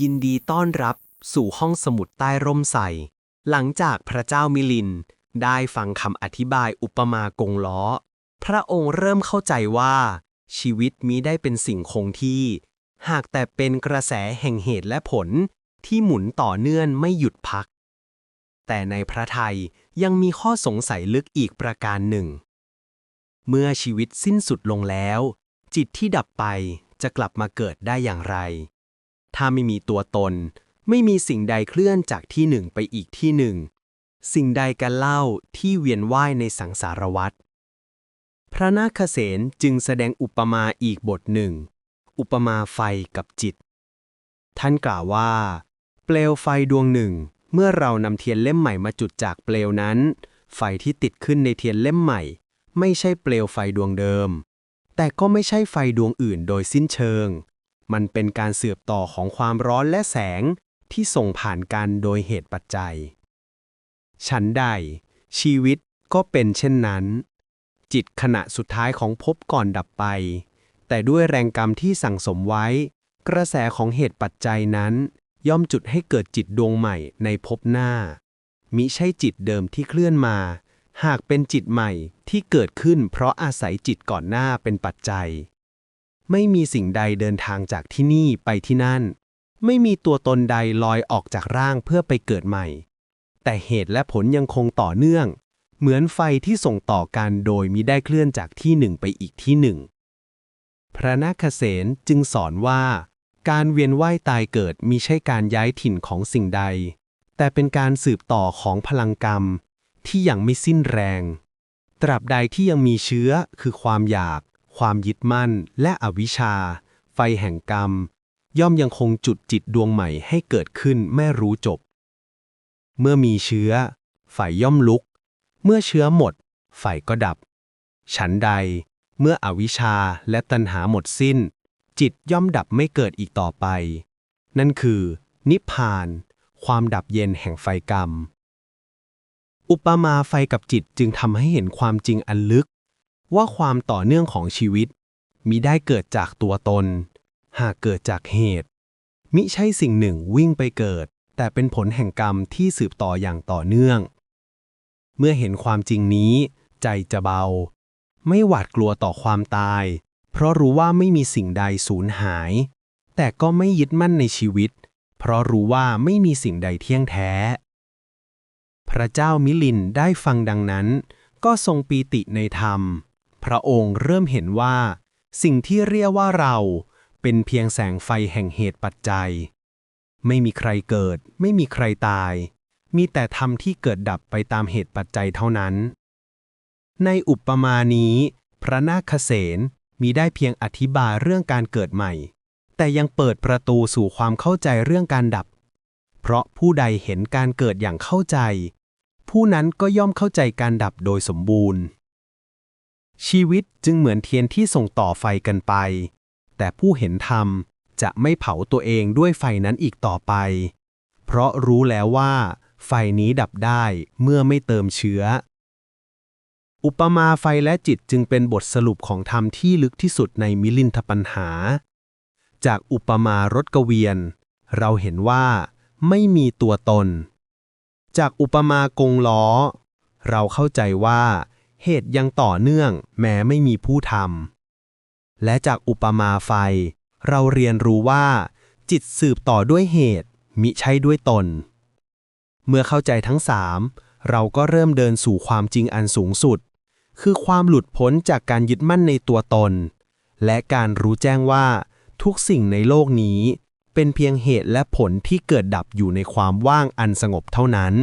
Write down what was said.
ยินดีต้อนรับสู่ห้องสมุดใต้ร่มไทรหลังจากพระเจ้ามิลินได้ฟังคำอธิบายอุปมากงล้อ พระองค์เริ่มเข้าใจว่า ชีวิตมิได้เป็นสิ่งคงที่ หากแต่เป็นกระแสแห่งเหตุและผลที่หมุนต่อเนื่องไม่หยุดพัก แต่ในพระไทยยังมีข้อสงสัยลึกอีกประการหนึ่ง เมื่อชีวิตสิ้นสุดลงแล้ว จิตที่ดับไปจะกลับมาเกิดได้อย่างไร ถ้าไม่มีตัวตน ไม่มีสิ่งใดเคลื่อนจากที่หนึ่งไปอีกที่หนึ่ง สิ่งใดกันเล่าที่เวียนว่ายในสังสารวัฏพระนาคเษนจึงแสดงอุปมาอีกบทหนึ่ง อุปมาไฟกับจิต ท่านกล่าวว่า เปลวไฟดวงหนึ่ง เมื่อเรานำเทียนเล่มใหม่มาจุดจากเปลวนั้น ไฟที่ติดขึ้นในเทียนเล่มใหม่ ไม่ใช่เปลวไฟดวงเดิม แต่ก็ไม่ใช่ไฟดวงอื่นโดยสิ้นเชิง มันเป็นการสืบต่อของความร้อนและแสงที่ส่งผ่านกันโดยเหตุปัจจัย ฉันใด ชีวิตก็เป็นเช่นนั้น จิตขณะสุดท้ายของภพก่อนดับไป แต่ด้วยแรงกรรมที่สั่งสมไว้ กระแสของเหตุปัจจัยนั้น ย่อมจุดให้เกิดจิตดวงใหม่ในภพหน้า มิใช่จิตเดิมที่เคลื่อนมา หากเป็นจิตใหม่ที่เกิดขึ้นเพราะอาศัยจิตก่อนหน้าเป็นปัจจัย ไม่มีสิ่งใดเดินทางจากที่นี่ไปที่นั่น ไม่มีตัวตนใดลอยออกจากร่างเพื่อไปเกิดใหม่ แต่เหตุและผลยังคงต่อเนื่อง เหมือนไฟที่ส่งต่อกันโดยมิได้เคลื่อนจากที่หนึ่งไปอีกที่หนึ่ง พระนาคเษนจึงสอนว่า การเวียนว่ายตายเกิดมิใช่การย้ายถิ่นของสิ่งใด แต่เป็นการสืบต่อของพลังกรรม ที่ยังไม่สิ้นแรง ตราบใดที่ยังมีเชื้อคือความอยาก ความยึดมั่น และอวิชชา ไฟแห่งกรรม ย่อมยังคงจุดจิตดวงใหม่ให้เกิดขึ้นไม่รู้จบ เมื่อมีเชื้อ ไฟย่อมลุก เมื่อเชื้อหมด ไฟก็ดับ ฉันใด เมื่ออวิชชาและตัณหาหมดสิ้น จิตย่อมดับไม่เกิดอีกต่อไป นั่นคือ นิพพาน ความดับเย็นแห่งไฟกรรม อุปมาไฟกับจิตจึงทำให้เห็นความจริงอันลึก ว่าความต่อเนื่องของชีวิตมิได้เกิดจากตัวตน หากเกิดจากเหตุ มิใช่สิ่งหนึ่งวิ่งไปเกิด แต่เป็นผลแห่งกรรมที่สืบต่ออย่างต่อเนื่อง เมื่อเห็นความจริงนี้ ใจจะเบา ไม่หวาดกลัวต่อความตาย เพราะรู้ว่าไม่มีสิ่งใดสูญหาย แต่ก็ไม่ยึดมั่นในชีวิต เพราะรู้ว่าไม่มีสิ่งใดเที่ยงแท้ พระเจ้ามิลินได้ฟังดังนั้น ก็ทรงปีติในธรรม พระองค์เริ่มเห็นว่า สิ่งที่เรียกว่าเราเป็นเพียงแสงไฟแห่งเหตุปัจจัย ไม่มีใครเกิด ไม่มีใครตาย มีแต่ธรรมที่เกิดดับไปตามเหตุปัจจัยเท่านั้น ในอุปมานี้ พระนาคเษนมีได้เพียงอธิบายเรื่องการเกิดใหม่ แต่ยังเปิดประตูสู่ความเข้าใจเรื่องการดับ เพราะผู้ใดเห็นการเกิดอย่างเข้าใจ ผู้นั้นก็ย่อมเข้าใจการดับโดยสมบูรณ์ ชีวิตจึงเหมือนเทียนที่ส่งต่อไฟกันไป แต่ผู้เห็นธรรมจะไม่เผาตัวเองด้วยไฟนั้นอีกต่อไป เพราะรู้แล้วว่า ไฟนี้ดับได้เมื่อไม่เติมเชื้อ อุปมาไฟและจิตจึงเป็นบทสรุปของธรรมที่ลึกที่สุดในมิลินทปัญหา จากอุปมารถกเวียน เราเห็นว่า ไม่มีตัวตน จากอุปมากงล้อ เราเข้าใจว่า เหตุยังต่อเนื่อง แม้ไม่มีผู้ทำ และจากอุปมาไฟ เราเรียนรู้ว่า จิตสืบต่อด้วยเหตุ มิใช่ด้วยตน เมื่อเข้าใจทั้งสามเราก็เริ่มเดินสู่ความจริงอันสูงสุด คือความหลุดพ้นจากการยึดมั่นในตัวตน และการรู้แจ้งว่าทุกสิ่งในโลกนี้ เป็นเพียงเหตุและผลที่เกิดดับอยู่ในความว่างอันสงบเท่านั้น